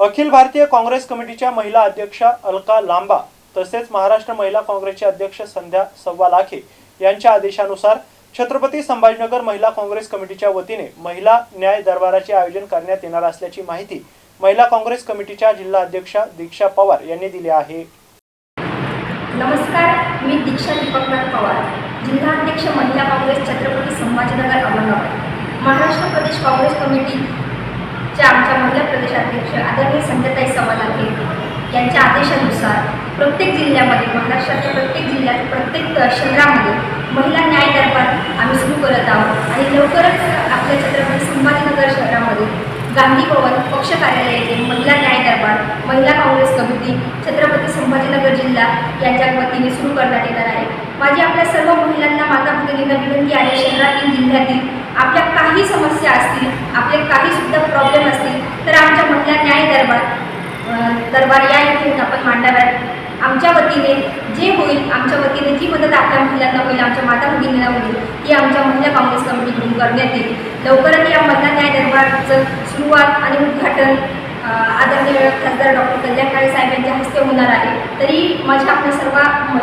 अखिल भारतीय काँग्रेस कमिटीच्या महिला अध्यक्षा अलका लांबा तसेच महाराष्ट्र महिला काँग्रेसचे अध्यक्ष संध्या सव्वा लाखे यांच्या आदेशानुसार छत्रपती संभाजीनगर महिला काँग्रेस कमिटीच्या वतीने महिला न्याय दरबाराचे आयोजन करण्यात येणार असल्याची माहिती महिला काँग्रेस कमिटीच्या जिल्हा अध्यक्षा दीक्षा पवार यांनी दिली आहे. नमस्कार मी दीक्षा दीपकनाथ पवार जिल्हाध्यक्ष महिला काँग्रेस छत्रपती संभाजीनगर औरंगाबाद. महाराष्ट्र प्रदेश काँग्रेस कमिटीच्या आमच्या महिला प्रदेशाध्यक्ष आदरणीय संध्याताई समाधान यांच्या आदेशानुसार प्रत्येक जिल्ह्यामध्ये महाराष्ट्राच्या प्रत्येक जिल्ह्यात प्रत्येक शहरामध्ये महिला न्याय दरबार आम्ही सुरू करत आहोत. आणि लवकरच आपल्या छत्रपती संभाजीनगर शहरामध्ये गांधी भवन पक्ष कार्यालय येथे महिला न्याय दरबार महिला काँग्रेस कमिटी छत्रपती संभाजीनगर जिल्हा यांच्या वतीने सुरू करण्यात येणार आहे. माझी आपल्या सर्व महिलांना माता भगिनींना विनंती आहे शहरातील जिल्ह्यातील आपल्या काही समस्या असतील आपले काही सुद्धा प्रॉब्लेम असतील तर आमच्या महिला न्याय दरबार अ, दरबार या इथे येऊन मांडणार मांडाव्यात आमच्या वतीने जे होईल आमच्या वतीने जी मदत आपल्या महिलांना होईल आमच्या माता भगिनीला होईल ती आमच्या महिला काँग्रेस कमिटीकडून करण्यात येईल. लवकरच या महिला न्याय दरबारचं सुरुवात आणि उद्घाटन आदरणीय खासदार डॉक्टर कल्याण काळे साहेब यांच्या हस्ते होणार आहे. तरी माझ्या आपल्या सर्व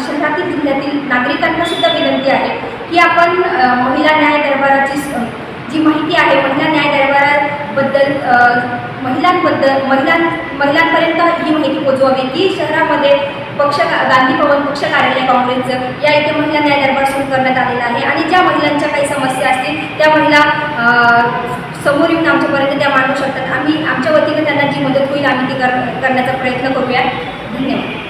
शहरातील जिल्ह्यातील नागरिकांना सुद्धा विनंती आहे की आपण महिला न्याय दरबाराची जी माहिती आहे महिला न्याय महिलांबद्दल महिलां महिलांपर्यंत ही माहिती पोचवावी की शहरामध्ये पक्ष गांधी भवन पक्ष कार्यालय काँग्रेसचं या इथे महिला न्याय दरबार सुरू करण्यात आलेला आहे. आणि ज्या महिलांच्या काही समस्या असतील त्या महिला समोर येऊन आमच्यापर्यंत त्या मांडू शकतात. आम्ही आमच्या वतीनं त्यांना जी मदत होईल आम्ही ती कर करण्याचा प्रयत्न करूया धन्यवाद.